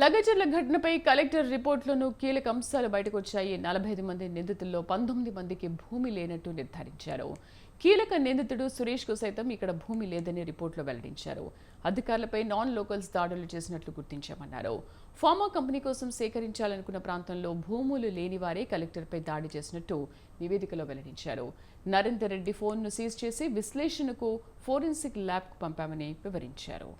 లగచర్ల ఘటనపై కలెక్టర్ రిపోర్టులోనూ కీలక అంశాలు బయటకు వచ్చాయి నలభై ఐదు మంది నిందితుల్లో పంతొమ్మిది మందికి భూమి లేనట్టు నిర్ధారించారు. కీలక నిందితుడు సురేష్కు సైతం ఇక్కడ భూమి లేదని రిపోర్టులో వెల్లడించారు. అధికారులపై నాన్ లోకల్స్ దాడులు చేసినట్లు గుర్తించామన్నారు. ఫార్మా కంపెనీ కోసం సేకరించాలనుకున్న ప్రాంతంలో భూములు లేని వారే కలెక్టర్పై దాడి చేసినట్టు నివేదికలో వెల్లడించారు. నరేందర్ రెడ్డి ఫోన్ను సీజ్ చేసి విశ్లేషణకు ఫోరెన్సిక్ ల్యాబ్కు పంపామని వివరించారు.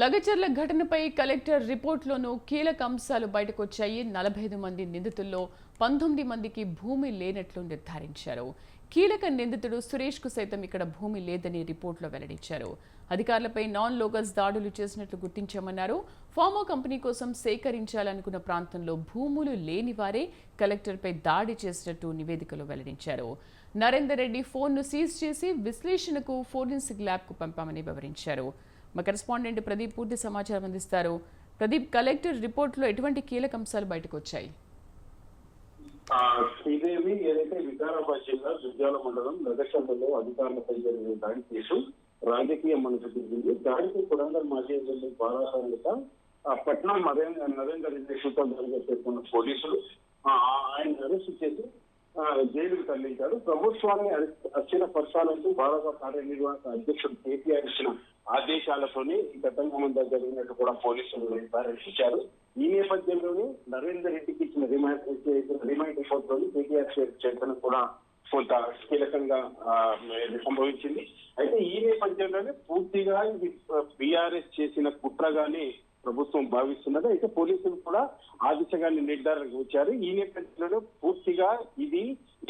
లగచర్ల ఘటనపై కలెక్టర్ రిపోర్టులోనూ కీలక అంశాలు బయటకొచ్చాయి. నలభై ఐదు మంది నిందితుల్లో పంతొమ్మిది మందికి భూమి లేనట్లు నిర్ధారించారు. కీలక నిందితుడు సురేష్కు సైతం ఇక్కడ భూమి లేదని రిపోర్టులో వెల్లడించారు. అధికారులపై నాన్ లోకల్స్ దాడులు చేసినట్లు గుర్తించామన్నారు. ఫార్మా కంపెనీ కోసం సేకరించాలనుకున్న ప్రాంతంలో భూములు లేని వారే కలెక్టర్పై దాడి చేసినట్టు నివేదికలో వెల్లడించారు. నరేందర్ రెడ్డి ఫోన్ను సీజ్ చేసి విశ్లేషణకు ఫోరెన్సిక్ ల్యాబ్కు పంపామని వివరించారు. మా కరెస్పాండెంట్ ప్రదీప్ పూర్తి సమాచారం అందిస్తారు. ప్రదీప్ కలెక్టర్ రిపోర్ట్లో ఎటువంటి కీలక అంశాలు బయటకు వచ్చాయి శ్రీదేవి ఏదైతే వికారాబాద్ జిల్లా దుర్గాల మండలం నగశంలో అధికారులపై జరిగిన దాడి కేసు రాజకీయ మనసు తిరిగింది. దాడికి పురందర్ మాజీ ఎమ్మెల్యే బాలాసాంగత పట్నం నరేంద్ర నరేంద్ర రెడ్డి సూత్రంగా పోలీసులు ఆయన అరెస్ట్ చేసి జైలుకు తరలించారు. ప్రభుత్వాన్ని అర్చిన అస్థిరపరచాలంటూ భారత కార్యనిర్వాహక అధ్యక్షుడు కేటీఆర్ ఇచ్చిన ఆదేశాలతోనే ఈ ఘటన జరిగినట్టు కూడా పోలీసులు నిర్ధారించారు. ఈ నేపథ్యంలోనే నరేందర్ రెడ్డికి ఇచ్చిన రిమాండ్ చేసిన రిమాండ్ రిపోర్ట్లోని కేటీఆర్ చేతన కూడా కొంత కీలకంగా సంభవించింది. అయితే ఈ నేపథ్యంలోనే పూర్తిగా ఇది బీఆర్ఎస్ చేసిన కుట్రగానే ప్రభుత్వం భావిస్తున్నది. అయితే పోలీసులు కూడా ఆ దిశగా నిర్ధారణకు వచ్చారు. ఈ నేపథ్యంలో పూర్తిగా ఇది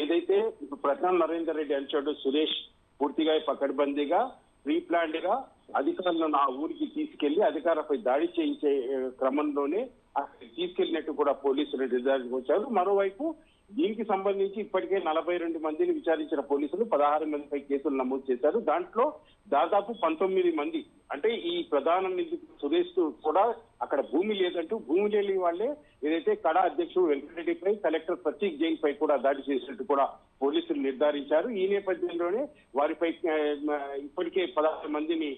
ఏదైతే ఇప్పుడు ప్రధాని నరేందర్ రెడ్డి అంచాడు సురేష్ పూర్తిగా పకడ్బందీగా ప్రీప్లాన్డ్గా అధికారులను ఆ ఊరికి తీసుకెళ్ళి అధికారులపై దాడి చేయించే క్రమంలోనే అక్కడికి తీసుకెళ్ళినట్టు కూడా పోలీసులు నిర్ధారణకు వచ్చారు. మరోవైపు దీనికి సంబంధించి ఇప్పటికే నలభై రెండు మందిని విచారించిన పోలీసులు పదహారు మందిపై కేసులు నమోదు చేశారు. దాంట్లో దాదాపు పంతొమ్మిది మంది అంటే ఈ ప్రధాన నిందితుడు సురేష్ కూడా అక్కడ భూమి లేదంటూ భూమి లేని వాళ్ళే ఏదైతే కడా అధ్యక్షుడు వెంకటరెడ్డిపై కలెక్టర్ ప్రతీక్ జైన్ పై కూడా దాడి చేసినట్టు కూడా పోలీసులు నిర్ధారించారు. ఈ నేపథ్యంలోనే వారిపై ఇప్పటికే పదహారు మందిని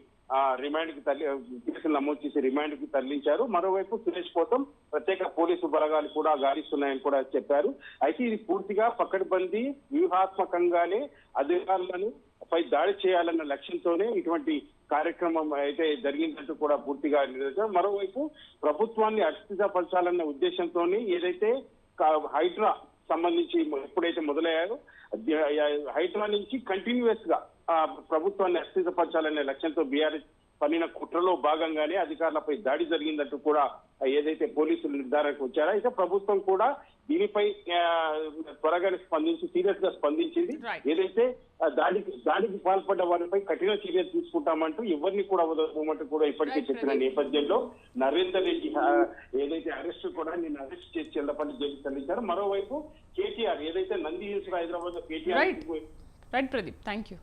రిమాండ్కి తల్లి కేసులు నమోదు చేసి రిమాండ్కి తరలించారు. మరోవైపు సురేష్ కోసం ప్రత్యేక పోలీసు బలగాలు కూడా గాలిస్తున్నాయని కూడా చెప్పారు. అయితే ఇది పూర్తిగా పకడ్బందీ వ్యూహాత్మకంగానే అధికారులను పై దాడి చేయాలన్న లక్ష్యంతోనే ఇటువంటి కార్యక్రమం అయితే జరిగిందంటూ కూడా పూర్తిగా నిర్వహించారు మరోవైపు ప్రభుత్వాన్ని అస్థితపరచాలన్న ఉద్దేశంతోనే ఏదైతే హైడ్రా సంబంధించి ఎప్పుడైతే మొదలయ్యారో హైడ్రా నుంచి కంటిన్యూస్గా ప్రభుత్వాన్ని అస్థిరపరచాలనే లక్ష్యంతో బీఆర్ఎస్ పన్నిన కుట్రలో భాగంగానే అధికారులపై దాడి జరిగిందంటూ కూడా ఏదైతే పోలీసులు నిర్ధారణకు వచ్చారో అయితే ప్రభుత్వం కూడా దీనిపై త్వరగానే స్పందించి సీరియస్గా స్పందించింది. ఏదైతే దాడికి దాడికి పాల్పడ్డ వారిపై కఠిన చర్యలు తీసుకుంటామంటూ ఎవరిని కూడా వదలకోమంటూ కూడా ఇప్పటికే చెప్పిన. నేపథ్యంలో నరేందర్ రెడ్డి ఏదైతే అరెస్ట్ కూడా నిన్న అరెస్ట్ చేసి చెల్లపల్లి జైలు తరలించారు మరోవైపు కేటీఆర్ ఏదైతే నంది హిల్స్ హైదరాబాద్లో KTR. Right Pradeep thank you